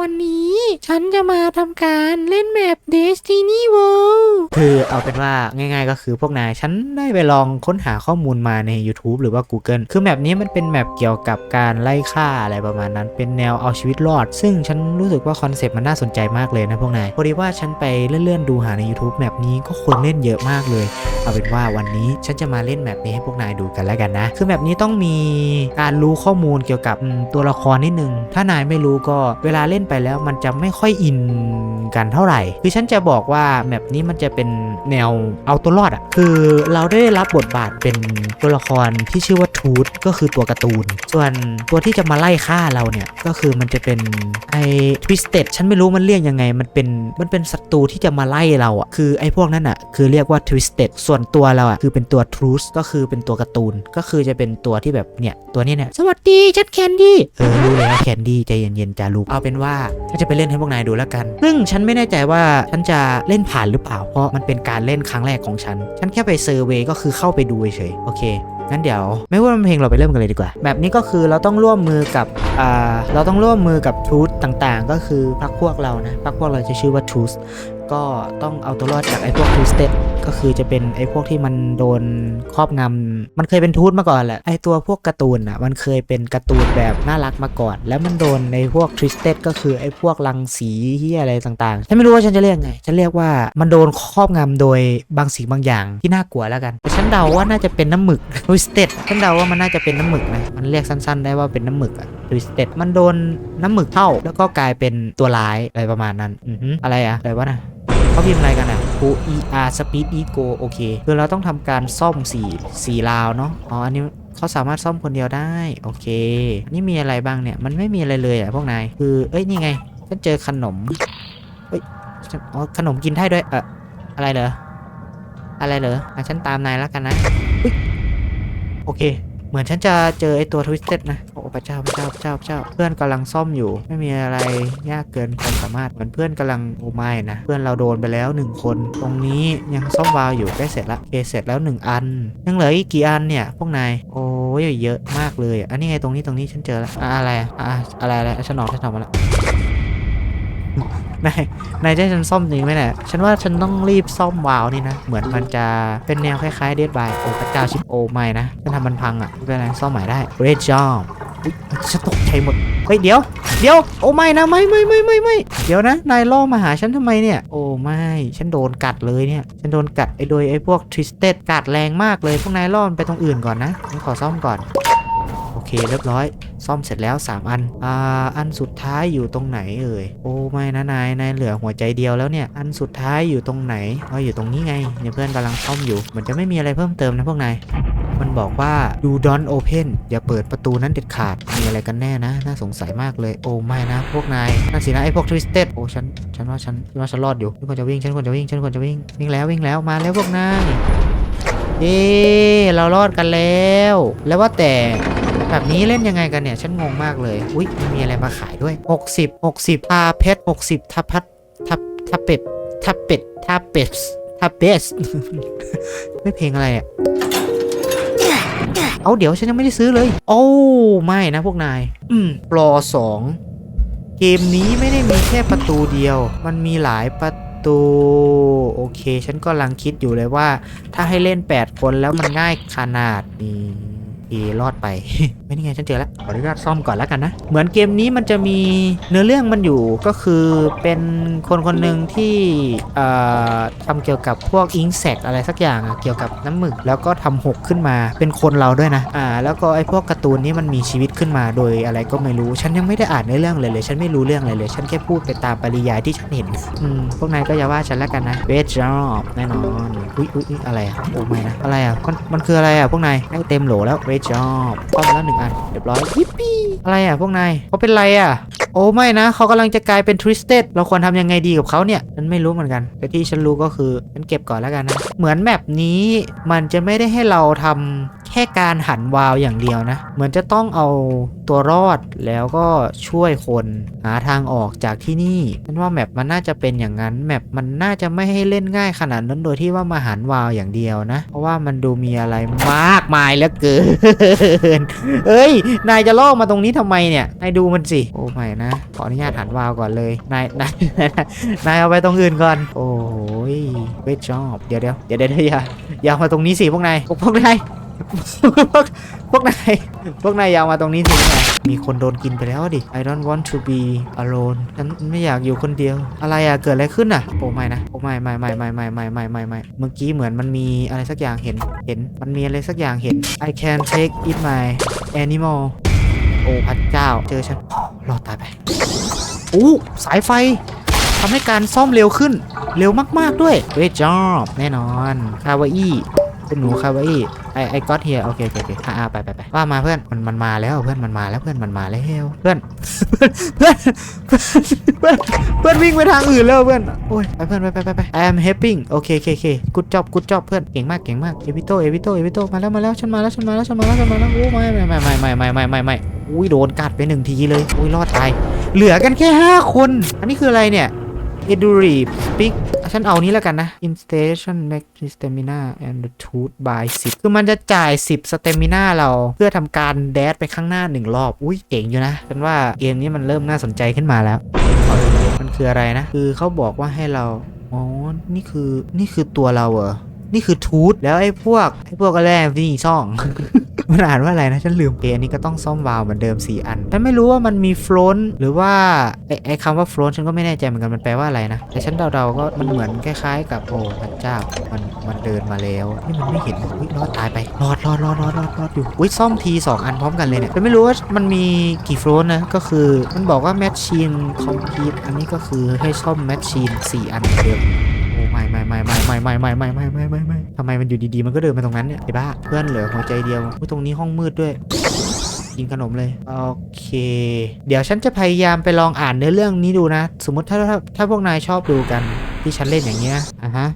วันนี้ฉันจะมาทำการเล่นแมป Destiny World คือเอาเป็นว่าง่ายๆก็คือพวกนายฉันได้ไปลองค้นหาข้อมูลมาใน YouTube หรือว่า Google คือแมปนี้มันเป็นแมปเกี่ยวกับการไล่ฆ่าอะไรประมาณนั้น เป็นแนวเอาชีวิตรอด ซึ่งฉันรู้สึกว่าคอนเซปต์มันน่าสนใจมากเลยนะพวกนายพอดีว่าฉันไปเลื่อนๆดูหาใน YouTube แมปนี้ก็คนเล่นเยอะมากเลย เอาเป็นว่าวันนี้ฉันจะมาเล่นแมปนี้ให้พวกนายดูกันแล้วกันนะ คือแมปนี้ต้องมีการรู้ข้อมูลเกี่ยวกับตัวละครนิดนึงถ้านายไม่รู้ก็เวลาเล่นไปแล้วมันจะไม่ค่อยอิน กันเท่าไหร่ คือฉันจะบอกว่าแมปนี้มันจะเป็นแนวเอาตัวรอดอะคือเราได้รับบทบาทเป็นตัวละครที่ชื่อว่าทูตก็คือตัวการ์ตูน ส่วนตัวที่จะมาไล่ฆ่าเราเนี่ยก็คือมันจะเป็นไอ้ทวิสเต็ดฉันไม่รู้มันเรียกยังไง มันเป็นมันเป็นศัตรูที่จะมาไล่เราอะคือไอ้พวกนั้นอะคือเรียกว่าทวิสเต็ดส่วนตัวเราอะคือเป็นตัวทรูสก็คือเป็นตัวการ์ตูนก็คือจะเป็นตัวที่แบบเนี่ยตัวนี้เนี่ยสวัสดีฉันแคนดี้เออรู้แล้วแคนดี้ใจเย็นๆจ้าลูกเอาเป็นว่าฉันจะไปเล่นให้พวกนายดูแล้วกัน ซึ่งฉันไม่แน่ใจว่าฉันจะเล่นผ่านหรือเปล่า เพราะมันเป็นการเล่นครั้งแรกของฉัน ฉันแค่ไปเซอร์เวยก็คือเข้าไปดูเฉยๆโอเคงั้นเดี๋ยว ไม่ว่ามันเพลงเราไปเริ่มกันเลยดีกว่า แบบนี้ก็คือเราต้องร่วมมือกับอ่าเราต้องร่วมมือกับทูตต่างๆ ก็คือพักพวกเรานะพักพวกเราจะชื่อว่าทูส ก็ต้องเอาตัวรอดจากไอ้พวกทูสเต็ดก็คือจะเป็นไอ้พวกที่มันโดนครอบงำมันเคยเป็นทูตมาก่อนแหละไอ้ตัวพวกการ์ตูนอะมันเคยเป็นการ์ตูนแบบน่ารักมาก่อน แล้วมันโดนในพวกทริสเต็ดก็คือไอ้พวกรังสีที่อะไรต่างๆฉันไม่รู้ว่าฉันจะเรียกไงฉันเรียกว่ามันโดนครอบงำโดยบางสิ่งบางอย่างที่น่ากลัวแล้วกันฉันเดาว่าน่าจะเป็นน้ำหมึกทวิสเต็ดฉันเดาว่ามันน่าจะเป็นน้ำหมึกนะมันเรียกสั้น ๆ ได้ว่าเป็นน้ำหมึกอะทวิสเต็ดมันโดนน้ำหมึกเข้าแล้วก็กลายเป็นตัวร้ายอะไรประมาณนั้นอืออะไรอะอะไรวะนะ เขาพิมพ์อะไรกันอะ Go ER Speed Ego โอเค คือเราต้องทำการซ่อมสี่สี่ราวเนาะ อ๋อ อันนี้เขาสามารถซ่อมคนเดียวได้ โอเค นี่มีอะไรบ้างเนี่ย มันไม่มีอะไรเลยอะพวกนาย คือ เอ้ย นี่ไงฉันเจอขนมเฮ้ยฉันอ๋อ ขนมกินได้ด้วย เอออะไรเหรอ อะไรเหรออะฉันตามนายแล้วกันนะอุ๊ยโอเค มือนฉันจะเจอไอตัวทวิสเต็ดนะ โอ้พระเจ้าพระเจ้าพระเจ้าพระเจ้า เพื่อนกำลังซ่อมอยู่ ไม่มีอะไรยากเกินความสามารถเหมือนเพื่อนกำลังโอไม่นะ เพื่อนเราโดนไปแล้วหนึ่งคน ตรงนี้ยังซ่อมวาล์วอยู่ใกล้เสร็จละโอเคเสร็จแล้วหนึ่งอัน ยังเหลืออีกกี่อันเนี่ย พวกนาย โอ้ยเยอะมากเลย อันนี้ไงตรงนี้ตรงนี้ฉันเจอแล้ว อะอะไร อะอะไรอะไรฉันออกฉันออกมาแล้ว นายนายจะฉันซ่อมจริงไหมเนี่ยฉันว่าฉันต้องรีบซ่อมวาล์วนี่นะ เหมือนมันจะเป็นแนวคล้ายๆเดดบายโอ้พระเจ้าชิปโอไม่นะฉันทำมันพังอะไม่เป็นไรซ่อมใหม่ได้เรดจอมฉันตกใจหมด เฮ้ยเดี๋ยว เดี๋ยว โอ้ไม่นะไม่ไม่ไม่ไม่ไม่เดี๋ยวนะ นายล่อมาหาฉันทำไมเนี่ย โอ้ไม่ ฉันโดนกัดเลยเนี่ย ฉันโดนกัดไอ้โดยไอ้พวกทริสเต็ดกัดแรงมากเลย พวกนายล่อมไปตรงอื่นก่อนนะฉันขอซ่อมก่อน โอเคเรียบร้อย ซ่อมเสร็จแล้ว 3 อัน อ่า อันสุดท้ายอยู่ตรงไหนเอ่ย โอ้ไม่นะนายนายเหลือหัวใจเดียวแล้วเนี่ย อันสุดท้ายอยู่ตรงไหนอ๋ออยู่ตรงนี้ไงเนี่ยเพื่อนกำลังซ่อมอยู่ เหมันจะไม่มีอะไรเพิ่มเติมนะพวกนายมันบอกว่า do don't open อย่าเปิดประตูนั้นเด็ดขาด มีอะไรกันแน่นะ น่าสงสัยมากเลย โอ้ไม่นะ พวกนายนั่นสินะไอ้พวก twisted โอ้ฉันฉันว่าฉันฉันว่าฉันรอดอยู่ฉันควรจะวิ่งฉันควรจะวิ่งฉันควรจะวิ่งวิ่งแล้ววิ่งแล้วมาแล้วพวกนายเย้เรารอดกันแล้ว แล้วว่าแต่ แบบนี้เล่นยังไงกันเนี่ย ฉันงงมากเลย อุ๊ยมันมีอะไรมาขายด้วย 60 60ทาเพชร60ทับพัดทับทับเป็ดทับเป็ดทับเป็ดทับเบสไม่เพลงอะไรอะเอาเดี๋ยวฉันยังไม่ได้ซื้อเลย โอ้ไม่นะพวกนาย อืมปลอสองเกมนี้ไม่ได้มีแค่ประตูเดียว มันมีหลายประตูโอเค ฉันก็กำลังคิดอยู่เลยว่า ถ้าให้เล่น 8 คนแล้วมันง่ายขนาดนี้ เอรอดไป ไม่นี่ไงฉันเจอแล้วขออนุญาตซ่อมก่อนแล้วกันนะ เหมือนเกมนี้มันจะมีเนื้อเรื่องมันอยู่ก็คือเป็นคนคนหนึ่งที่เอ่อทำเกี่ยวกับพวกอิงแซกอะไรสักอย่างเกี่ยวกับน้ำหมึกแล้วก็ทำหกขึ้นมาเป็นคนเราด้วยนะอ่าแล้วก็ไอ้พวกการ์ตูนนี้มันมีชีวิตขึ้นมาโดยอะไรก็ไม่รู้ฉันยังไม่ได้อ่านเนื้อเรื่องเลยเลย ฉันไม่รู้เรื่องอะไรเลย ฉันแค่พูดไปตามปริยายที่ฉันเห็นอืมพวกนายก็อย่าว่าฉันแล้วกันนะเวทจอบแน่นอนอุ้ยอุ้ยอะไรอะโอ้ไม่นะอะไรอะมันมันคืออะไรอะพวกนายเต็มโหลแล้วเวทจอบป้อมแล้วหนึ่งอันเรียบร้อยยิปปี้อะไรอะพวกนายเขาเป็นไรอะ โอ้ไม่นะเขากำลังจะกลายเป็นทริสเตดเราควรทำยังไงดีกับเขาเนี่ยฉันไม่รู้เหมือนกัน แต่ที่ฉันรู้ก็คือฉันเก็บก่อนแล้วกันนะ เหมือนแมปนี้มันจะไม่ได้ให้เราทำแค่การหันวาวอย่างเดียวนะ เหมือนจะต้องเอาตัวรอดแล้วก็ช่วยคนหาทางออกจากที่นี่ฉันว่าแมปมันน่าจะเป็นอย่างนั้นแมปมันน่าจะไม่ให้เล่นง่ายขนาดนั้นโดยที่ว่ามาหันวาวอย่างเดียวนะ เพราะว่ามันดูมีอะไรมากมายเหลือเกินเอ้ย นายจะล่อมาตรงนี้ทำไมเนี่ย นายดูมันสิ โอ้ไม่นะ ขออนุญาตหันวาวก่อนเลย นาย นาย นายเอาไปตรงอื่นก่อน โอ้ยเวทชอบ เดี๋ยวเดี๋ยวเดี๋ยวเดี๋ยวอย่าอย่ามาตรงนี้สิพวกนาย พวกพวกนาย พวกนายพวกนายอยาวมาตรงนี้สิไงมีคนโดนกินไปแล้วดิ I don't want to be alone ฉันไม่อยากอยู่คนเดียว อะไรอะเกิดอะไรขึ้นอะโอ้ไม่นะโอ้ไม่ไม่ไม่ไม่ไม่ไม่ไม่ไม่ไม่เมื่อกี้เหมือนมันมีอะไรสักอย่างเห็นเห็น มันมีอะไรสักอย่างเห็น I can take it my animal โอ้พระเจ้า เจอฉันรอดตายไปโอ้สายไฟทำให้การซ่อมเร็วขึ้น เร็วมาก ๆ ด้วยเวจอบแน่นอนคาวาอี้ คุณหนูคาวาอี้ไอไอก็อตเฮียโอเคโอเคโอเคอ่าไปไปไปว่ามาเพื่อนมันมันมาแล้วเพื่อนมันมาแล้วเพื่อนมันมาแล้วเพื่อนเพื่อนเพื่อนเพื่อนเพื่อนวิ่งไปทางอื่นแล้วเพื่อนโอ้ยไปเพื่อนไปไปไปไป I am helping โอเคโอเคโอเคกูจอบกูจอบเพื่อนเก่งมากเก่งมากเอวิโตเอวิโตเอวิโตมาแล้วมาแล้วฉันมาแล้วฉันมาแล้วฉันมาแล้วฉันมาแล้วโอ้ไม่ไม่ไม่ไม่ไม่ไม่ไม่ไม่ไม่อุ้ยโดนกัดไปหนึ่งทีเลยอุ้ยรอดตายเหลือกันแค่ 5 คน อันนี้คืออะไรเนี่ย e d u r i Pick ฉันเอานี้แล้วกันนะ Instation Make Stamina and the Tooth by 10 คือมันจะจ่าย 10 Stamina เราเพื่อทำการแดดไปข้างหน้า1รอบ อุ้ยเก่งอยู่นะฉันว่าเกมนี้มันเริ่มน่าสนใจขึ้นมาแล้ว มันคืออะไรนะ คือเขาบอกว่าให้เรา อ๋อ นี่คือ นี่คือตัวเราเหรอ นี่คือทูธแล้วไอ้พวกไอ้พวกอะไรนี่ซ่อง มันอ่านว่าอะไรนะฉันลืมเออันนี้ก็ต้องซ่อมวาล์วเหมือนเดิม 4 อันฉันไม่รู้ว่ามันมีฟลอนหรือว่าไอ้ไอ้คำว่าฟลอนฉันก็ไม่แน่ใจเหมือนกันมันแปลว่าอะไรนะแต่ฉันเดาๆก็มันเหมือนคล้ายๆ กับโอ้พระเจ้ามันมันเดินมาแล้วนี่มันไม่เห็นอุ้ยรอดตายไปรอดรอดรอดรอดรอดรอดอยู่อุ้ยซ่อมที 2 อันพร้อมกันเลยเนี่ยแต่ไม่รู้ว่ามันมีกี่ฟลอนนะก็คือมันบอกว่าแมชชีนคอมพิวอันนี้ก็คือให้ซ่อมแมชชีน4 อันเหมือนเดิม ไม่ไม่ไม่ไม่ไม่ไม่ไม่ไม่ไม่ไม่ไม่ไม่ทำไมมันอยู่ดีๆมันก็เดินมาตรงนั้นเนี่ยไอ้บ้าเพื่อนเหลือหัวใจเดียวตรงนี้ห้องมืดด้วยกินขนมเลยโอเค เดี๋ยวฉันจะพยายามไปลองอ่านเนื้อเรื่องนี้ดูนะ สมมติถ้าถ้าถ้าพวกนายชอบดูกันที่ฉันเล่นอย่างเงี้ยอะฮะ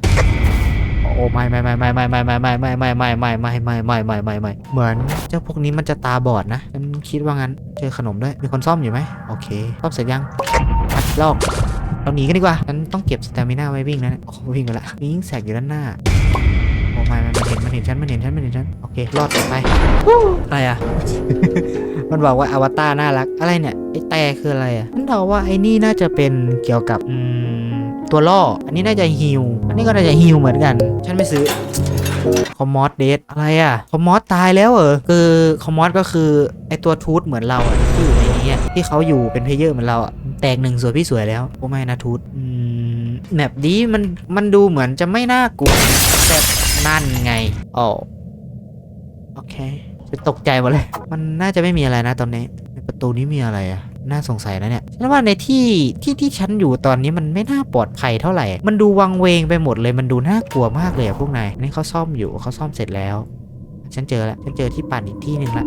โอ้ไม่ไม่ไม่ไม่ไม่ไม่ไม่ไม่ไม่ไม่ไม่ไม่ไม่ไม่ไม่ไม่ไม่ไม่เหมือนเจ้าพวกนี้มันจะตาบอดนะฉันคิดว่างั้นเจอขนมด้วยมีคนซ่อมอยู่ไหมโอเคซ่อมเสร็จยังลอก เราหนีกันดีกว่าฉันต้องเก็บสเตมิน่าไว้วิ่งนะโอ้โหวิ่งไปละมียิงแสกอยู่ด้านหน้าโอ้ไม่มันเห็นมันเห็นฉันมันเห็นฉันมันเห็นฉันโอเครอดไปอะไรอะ มันบอกว่าอวตารน่ารักอะไรเนี่ยไอแต่คืออะไรอะฉันเดาว่าไอ้นี่น่าจะเป็นเกี่ยวกับอืมตัวล่อ อันนี้น่าจะฮิว อันนี้ก็น่าจะฮิวเหมือนกัน ฉันไม่ซื้อ คอมมอสเดทอะไรอะ คอมมอสตายแล้วเหรอ คือคอมมอสก็คือไอตัวทูตเหมือนเราอะที่อยู่ในนี้ที่เขาอยู่เป็นเพลเยอร์เหมือนเราอะ แตกหนึ่งสวยพี่สวยแล้วโอ้ไม่นะทูตอืมแบบนี้มันมันดูเหมือนจะไม่น่ากลัวแต่นั่นไงอ๋อโอเคจะตกใจหมดเลย มันน่าจะไม่มีอะไรนะตอนนี้ในประตูนี้มีอะไรอะน่าสงสัยนะเนี่ยฉันว่าในที่ที่ที่ฉันอยู่ตอนนี้มันไม่น่าปลอดภัยเท่าไหร่ มันดูวังเวงไปหมดเลย มันดูน่ากลัวมากเลยอะพวกนายนี่เขาซ่อมอยู่เขาซ่อมเสร็จแล้ว ฉันเจอแล้วฉันเจอที่ปั่นอีกที่หนึ่งละ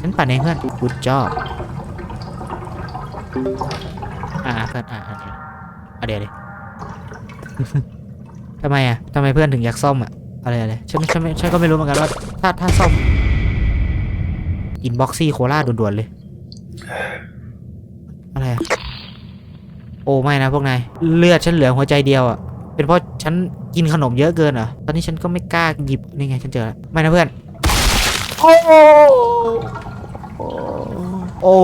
ฉันปั่นเองเพื่อน good job อ่าเพื่อนอ่าอ่าเดี๋ยวอะเดี๋ยวดิทำไมอะทำไมเพื่อนถึงอยากซ่อมอะอะไรอะไรฉันฉันไม่ฉันก็ไม่รู้เหมือนกันว่า ถ้าถ้าซ่อมอินบ็อกซี่โคราด่วนๆเลย อะไรอะโอ้ไม่นะพวกนายเลือดฉันเหลือหัวใจเดียวอะเป็นเพราะฉันกินขนมเยอะเกินเหรอตอนนี้ฉันก็ไม่กล้าหยิบนี่ไงฉันเจอแล้วไม่นะเพื่อน โอ้โอ้โอ้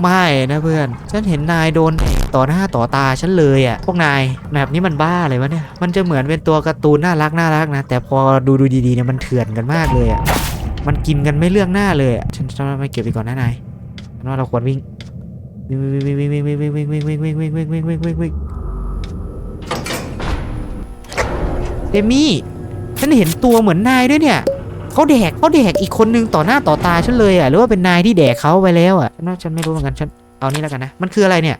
ไม่นะเพื่อน ฉันเห็นนายโดนต่อหน้าต่อตาฉันเลยอะ พวกนายแบบนี้มันบ้าเลยวะเนี่ย มันจะเหมือนเป็นตัวการ์ตูนน่ารักน่ารักนะ แต่พอดูดูดีๆเนี่ยมันเถื่อนกันมากเลยอะ มันกินกันไม่เรื่องหน้าเลยอะ ฉันจะไม่เก็บไปก่อนนะนายฉันว่าเราควรวิ่ง วิ่งวิ่งวิ่งวิ่งวิ่งวิ่งวิ่งวิ่งวิ่งวิ่งวิ่งวิ่งวิ่งวิ่งวิ่งวิ่งเดมี่ ฉันเห็นตัวเหมือนนายด้วยเนี่ย เขาแดกเขาแดกอีกคนนึงต่อหน้าต่อตาฉันเลยอะหรือว่าเป็นนายที่แดกเขาไปแล้วอะน่าฉันไม่รู้เหมือนกันฉันเอานี่แล้วกันนะ มันคืออะไรเนี่ย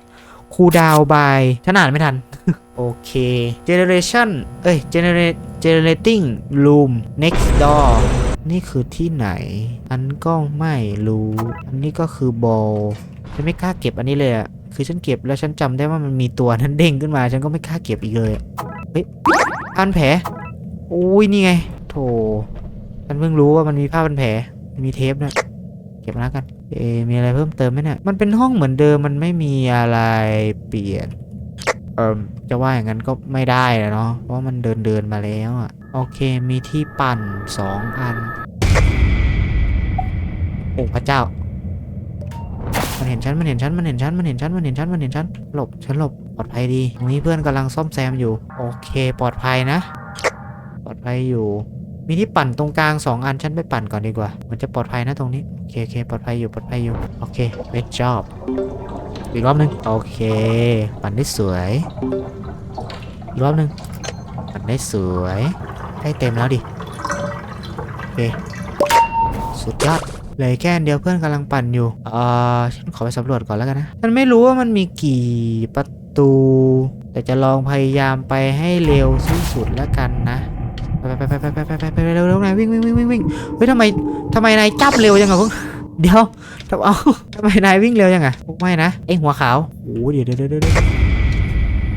คูดาวบายฉันอ่านไม่ทัน โอเค generation เอ้ย generate generating room next door นี่คือที่ไหน อันก็ไม่รู้ อันนี้ก็คือบอลฉันไม่กล้าเก็บอันนี้เลยอะคือฉันเก็บแล้วฉันจำได้ว่ามันมีตัวนั้นเด้งขึ้นมา ฉันก็ไม่กล้าเก็บอีกเลย เฮ้ยพันแผลโอ้ยนี่ไง โถ ฉันเพิ่งรู้ว่ามันมีผ้าพันแผลมีเทปด้วยเก็บมาแล้วกัน เอ มีอะไรเพิ่มเติมไหมเนี่ย มันเป็นห้องเหมือนเดิม มันไม่มีอะไรเปลี่ยน เอิมจะว่าอย่างนั้นก็ไม่ได้นะเนาะ เพราะมันเดินเดินมาแล้วอะโอเค มีที่ปั่นสองอัน โอ้พระเจ้า มันเห็นฉัน มันเห็นฉัน มันเห็นฉัน มันเห็นฉัน มันเห็นฉัน มันเห็นฉัน หลบ ฉันหลบ ปลอดภัยดีตรงนี้เพื่อนกำลังซ่อมแซมอยู่ โอเค ปลอดภัยนะ ปลอดภัยอยู่ มีที่ปั่นตรงกลางสองอันฉันไปปั่นก่อนดีกว่า มันจะปลอดภัยนะตรงนี้ โอเคโอเคปลอดภัยอยู่ปลอดภัยอยู่ โอเค great job อีกรอบหนึง โอเค ปั่นได้สวย อีกรอบหนึง ปั่นได้สวยใกล้เต็มแล้วดิ โอเค สุดยอดเลยแค่นเดียวเพื่อนกำลังปั่นอยู่เอ่อฉันขอไปสำรวจก่อนแล้วกันนะฉันไม่รู้ว่ามันมีกี่ประตู แต่จะลองพยายามไปให้เร็วที่สุดแล้วกันนะ ไปไปไปไปไปไปเร็วเร็วนายวิ่งวิ่งวิ่งวิ่งวิ่งเฮ้ยทำไมทำไมนายจับเร็วจังอะพวกเดี๋ยวทำเอาทำไมนายวิ่งเร็วจังอะไม่นะไอหัวขาวโอ้เดี๋ยวเดี๋ยวเดี๋ยวเดี๋ยว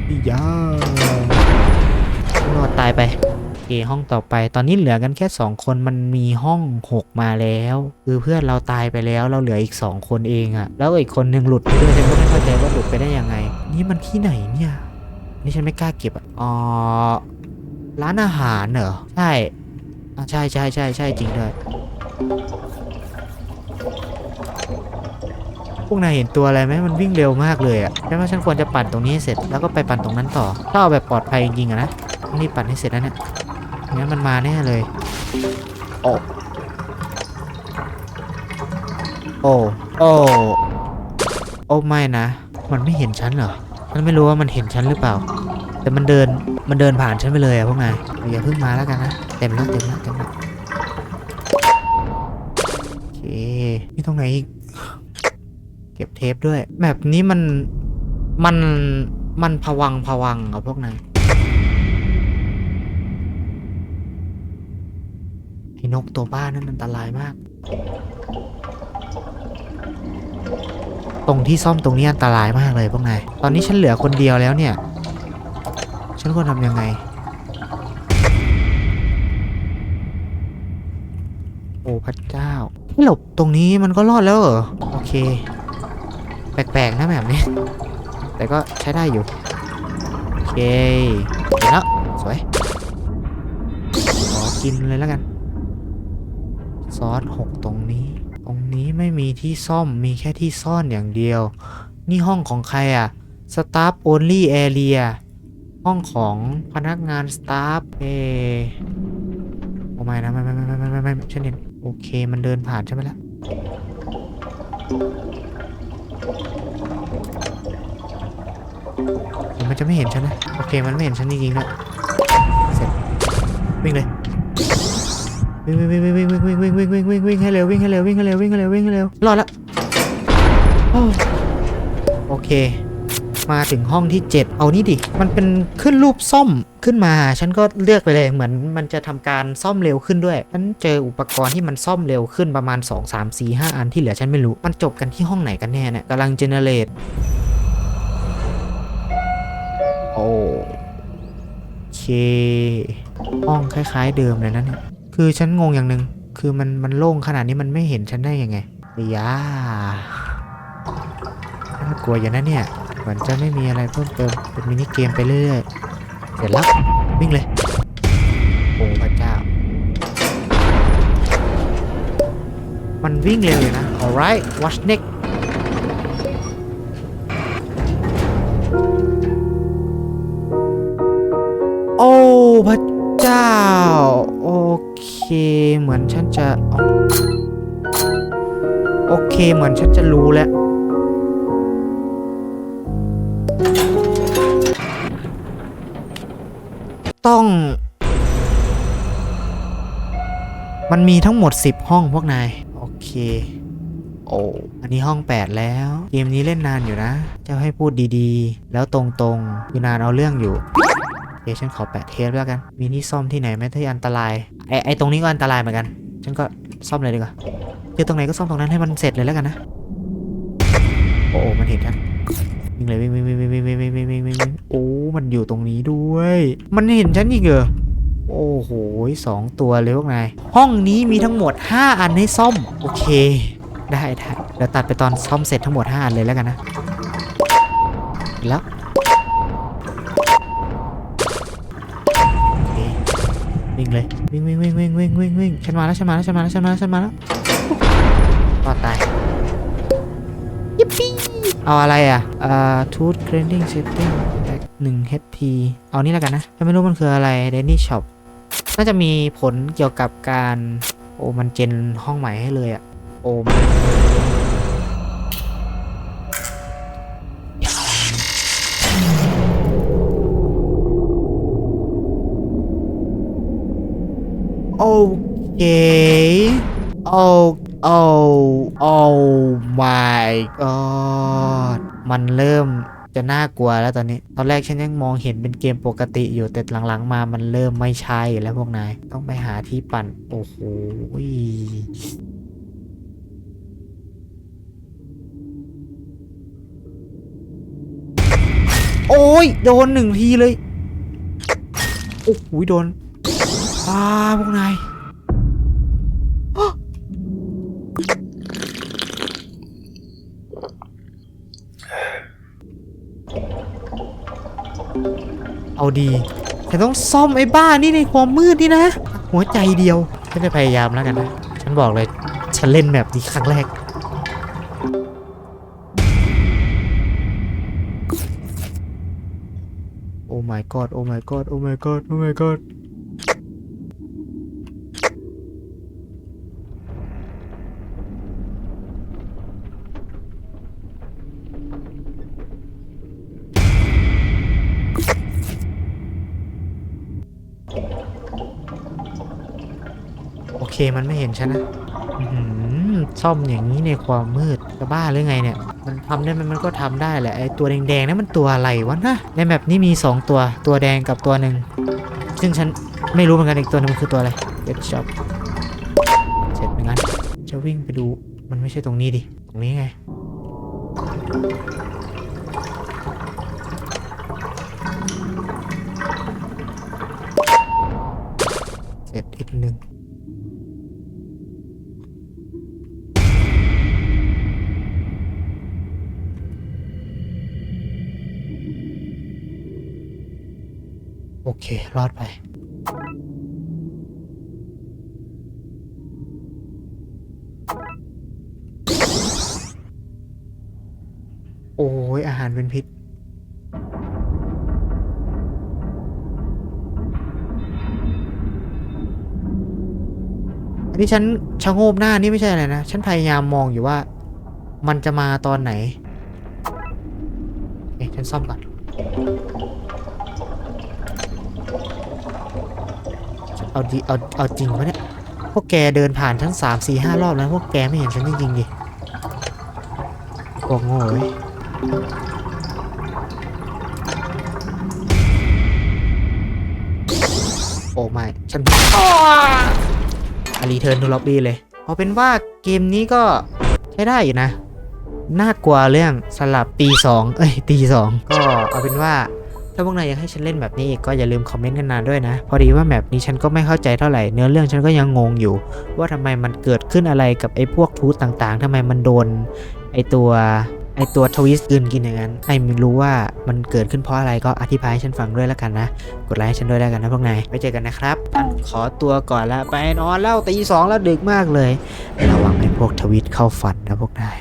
อีย่ารอดตายไปเอห้องต่อไปตอนนี้เหลือกันแค่ 2 คนมันมีห้อง 6 มาแล้ว คือเพื่อนเราตายไปแล้วเราเหลืออีก 2 คนเองอะแล้วอีกคนหนึ่งหลุดไปด้วยฉันก็ไม่เข้าใจว่าหลุดไปได้ยังไง นี่มันที่ไหนเนี่ยนี่ฉันไม่กล้าเก็บอะอ๋อ ร้านอาหารเหรอ ใช่อ่ใช่ใช่ใช่ใช่จริงด้วยพวกนายเห็นตัวอะไรไหมมันวิ่งเร็วมากเลยอะฉันว่าฉันควรจะปั่นตรงนี้ให้เสร็จแล้วก็ไปปั่นตรงนั้นต่อ ถ้าเอาแบบปลอดภัยจริงๆอะนะต้องรีบปั่นให้เสร็จแล้วเนี่ยงั้นมันมาแน่เลย โอ้ โอ้ โอ้ โอ้ไม่นะ มันไม่เห็นฉันเหรอฉันไม่รู้ว่ามันเห็นฉันหรือเปล่า แต่มันเดิน มันเดินผ่านฉันไปเลยอะพวกนายอย่าเพิ่งมาแล้วกันนะ เต็มแล้วเต็มแล้วเต็มแล้วโอเคนี่ตรงไหนอีกเก็บเทปด้วย แบบนี้มันมันมันผวังผวังอะพวกนายไอ้นกตัวบ้านนั่นอันตรายมาก ตรงที่ซ่อมตรงนี้อันตรายมากเลยพวกนาย ตอนนี้ฉันเหลือคนเดียวแล้วเนี่ย ฉันควรทำยังไง โอ้พระเจ้าไม่หลบตรงนี้มันก็รอดแล้วเหรอ โอเค แปลกๆนะแบบนี้ แต่ก็ใช้ได้อยู่ โอเคเห็นแล้ว สวย ขอกินเลยแล้วกัน ซอสหกตรงนี้ ตรงนี้ไม่มีที่ซ่อมมีแค่ที่ซ่อนอย่างเดียว นี่ห้องของใครอะ Staff Only Area ห้องของพนักงาน Staff เอโอ้ไม่นะไม่ไม่ไม่ไม่ไม่ไม่ไม่ฉันเห็นโอเคมันเดินผ่านใช่ไหมล่ะมันจะไม่เห็นฉันนะ โอเคมันไม่เห็นฉันจริงๆด้วยเสร็จวิ่งเลยวิ่งวิ่งวิ่งวิ่งวิ่งวิ่งวิ่งวิ่งวิ่งวิ่งวิ่งให้เร็ววิ่งให้เร็ววิ่งให้เร็ววิ่งให้เร็ววิ่งให้เร็วรอดละโอเค มาถึงห้องที่ 7 เอานี่ดิ มันเป็นขึ้นรูปซ่อมขึ้นมา ฉันก็เลือกไปเลย เหมือนมันจะทำการซ่อมเร็วขึ้นด้วย ฉันเจออุปกรณ์ที่มันซ่อมเร็วขึ้นประมาณ 2 3 4 5 อันที่เหลือฉันไม่รู้ มันจบกันที่ห้องไหนกันแน่เนี่ยกำลังเจเนเรตโอเค ห้องคล้าย ๆ เดิมเลยนะเนี่ย คือฉันงงอย่างหนึ่งคือมันมันโล่งขนาดนี้มันไม่เห็นฉันได้ยังไงยาน่ากลัวอย่างนั้นเนี่ย เหมือนจะไม่มีอะไรเพิ่มเติมเป็นมินิเกมไปเรื่อยเสร็จแล้ววิ่งเลยโอ้พระเจ้า มันวิ่งเร็วเลยนะ alright watch next โอ้พระเจ้า โอเค เหมือนฉันจะ โอเค เหมือนฉันจะรู้แล้ว ต้อง มันมีทั้งหมด 10 ห้องพวกนาย โอเค โอ้อันนี้ห้อง 8 แล้ว เกมนี้เล่นนานอยู่นะ จะให้พูดดีๆ แล้วตรงๆคือนานเอาเรื่องอยู่โอเคฉันขอแปะเทปแล้วกัน มีที่ซ่อมที่ไหนไหมที่อันตราย ไอไอตรงนี้ก็อันตรายเหมือนกัน ฉันก็ซ่อมเลยดีกว่าคือตรงไหนก็ซ่อมตรงนั้นให้มันเสร็จเลยแล้วกันนะ โอ้โอมันเห็นฉัน วิ่งเลยวิ่งวิ่งวิ่งวิ่งวิ่งวิ่งวิ่งวิ่งวิ่งวิ่งโอ้ มันอยู่ตรงนี้ด้วย มันเห็นฉันอีกเหรอโอ้โหสองตัวเลยพวกนาย ห้องนี้มีทั้งหมด 5 อันให้ซ่อม โอเค ได้ได้เดี๋ยวตัดไปตอนซ่อมเสร็จทั้งหมด 5 อันเลยแล้วกันนะ แล้ววิ่งเลย วิ่งวิ่งวิ่งวิ่งวิ่งวิ่งวิ่งฉันมาแล้วฉันมาแล้วฉันมาแล้วฉันมาแล้วฉันมาแล้วรอดตายยิปปี้ เอาอะไรอะอ่า tooth grinding setting หนึ่ง HP เอานี่แล้วกันนะยังไม่รู้มันคืออะไร Daily Shop น่าจะมีผลเกี่ยวกับการโอ้มันเจนห้องใหม่ให้เลยอะโอ้โอเค โอ โอ้โอ้ my god มันเริ่มจะน่ากลัวแล้วตอนนี้ ตอนแรกฉันยังมองเห็นเป็นเกมปกติอยู่แต่หลังๆมามันเริ่มไม่ใช่แล้วพวกนาย ต้องไปหาที่ปั่น โอ้โหโอ้ย โดนหนึ่งทีเลย โอ้โหโดนอ้าพวกนาย เอาดีฉันต้องซ่อมไอ้บ้านี่ในความมืดนี่นะ หัวใจเดียวฉันจะพยายามแล้วกันนะฉันบอกเลยฉันเล่นแบบนี้ครั้งแรกโอ้ my god โอ้ my god โอ้ my god โอ้ my god เคมันไม่เห็นฉันนะซ่อมอย่างนี้ในความมืดจะบ้าหรือไงเนี่ย มันทำได้มมันก็ทำได้แหละไอตัวแดงๆนั่นมันตัวอะไรวะนะในแบบนี้มี 2 ตัวตัวแดงกับตัวหนึ่งซึ่งฉันไม่รู้เหมือนกันอีกตัวหนึงมันคือตัวอะไรเด็ดช็อปเสร็จงั้นจะวิ่งไปดูมันไม่ใช่ตรงนี้ดิตรงนี้ไง เค รอดไป โอ้ย อาหารเป็นพิษอันนี้ฉันชะโงบหน้านี่ไม่ใช่อะไรนะ ฉันพยายามมองอยู่ว่า มันจะมาตอนไหนเอ๊ะฉันซ่อมก่อน เอาดีเอาเอาจริงปะเนี่ย พวกแกเดินผ่านฉันสามสี่ห้ารอบแล้ว พวกแกไม่เห็นฉันจริงๆดิพวกโง่เว้ยโอ้ไม่ฉันอารีเทิร์นทูล็อบบี้เลยเอาเป็นว่าเกมนี้ก็ใช้ได้อยู่นะ น่ากลัวเรื่องสลับตีสองเอ้ยตีสองก็เอาเป็นว่า ถ้าพวกนายอยากให้ฉันเล่นแบบนี้อีกก็อย่าลืมคอมเมนต์กันนานด้วยนะ พอดีว่าแบบนี้ฉันก็ไม่เข้าใจเท่าไหร่ เนื้อเรื่องฉันก็ยังงงอยู่ ว่าทำไมมันเกิดขึ้นอะไรกับไอ้พวกทูตต่างๆทำไมมันโดนไอ้ตัวไอ้ตัวทวิสต์กินกินอย่างนั้นไอ้ไม่รู้ว่ามันเกิดขึ้นเพราะอะไรก็อธิบายให้ฉันฟังด้วยแล้วกันนะ กดไลค์ให้ฉันด้วยแล้วกันนะพวกนายไว้เจอกันนะครับขอตัวก่อนละไปนอนแล้วตีสองแล้วดึกมากเลยระวังไอ้พวกทวิตเข้าฝันนะพวกนาย